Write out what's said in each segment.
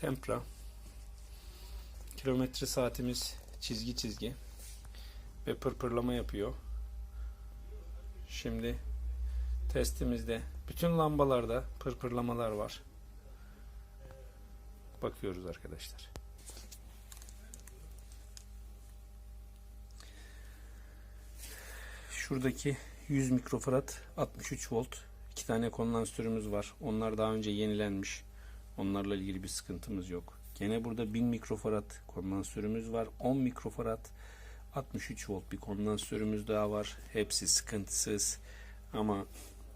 Tempra. Kilometre saatimiz çizgi çizgi ve pırpırlama yapıyor. Şimdi testimizde bütün lambalarda pırpırlamalar var. Bakıyoruz arkadaşlar. Şuradaki 100 mikrofarad 63 volt iki tane kondansatörümüz var. Onlar daha önce yenilenmiş. Onlarla ilgili bir sıkıntımız yok. Gene burada 1000 mikrofarad kondansatörümüz var. 10 mikrofarad 63 volt bir kondansatörümüz daha var. Hepsi sıkıntısız. Ama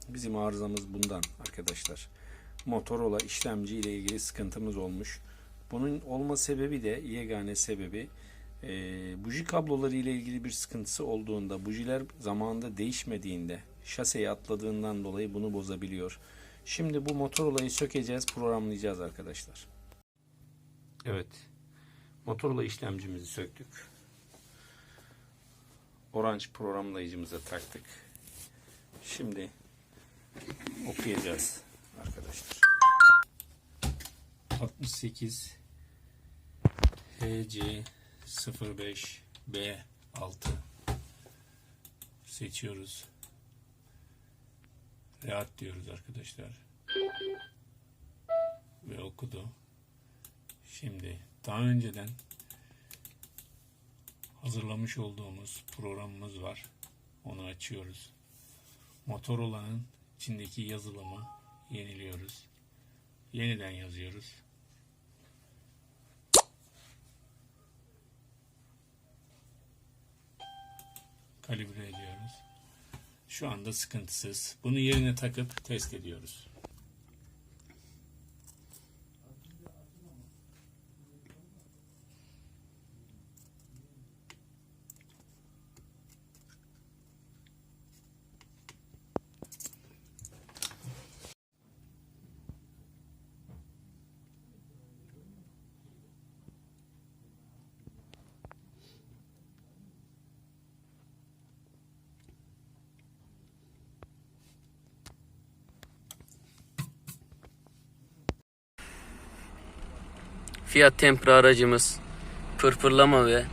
bizim arızamız bundan arkadaşlar. Motorola işlemci ile ilgili sıkıntımız olmuş. Bunun olma sebebi de yegane sebebi e, buji kabloları ile ilgili bir sıkıntısı olduğunda bujiler zamanında değişmediğinde şaseyi atladığından dolayı bunu bozabiliyor. Şimdi bu Motorola'yı sökeceğiz, programlayacağız arkadaşlar. Evet. Motorola işlemcimizi söktük. Orange programlayıcımıza taktık. Şimdi okuyacağız arkadaşlar. 68 HC 05 B 6 seçiyoruz. Rahat diyoruz arkadaşlar. Ve okudu. Şimdi daha önceden hazırlamış olduğumuz programımız var. Onu açıyoruz. Motorola'nın içindeki yazılımı yeniliyoruz. Yeniden yazıyoruz. Kalibre ediyoruz. Şu anda sıkıntısız. Bunu yerine takıp test ediyoruz. Fiat Tempra aracımız pırpırlama ve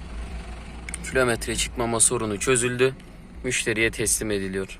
kilometre çıkmama sorunu çözüldü. Müşteriye teslim ediliyor.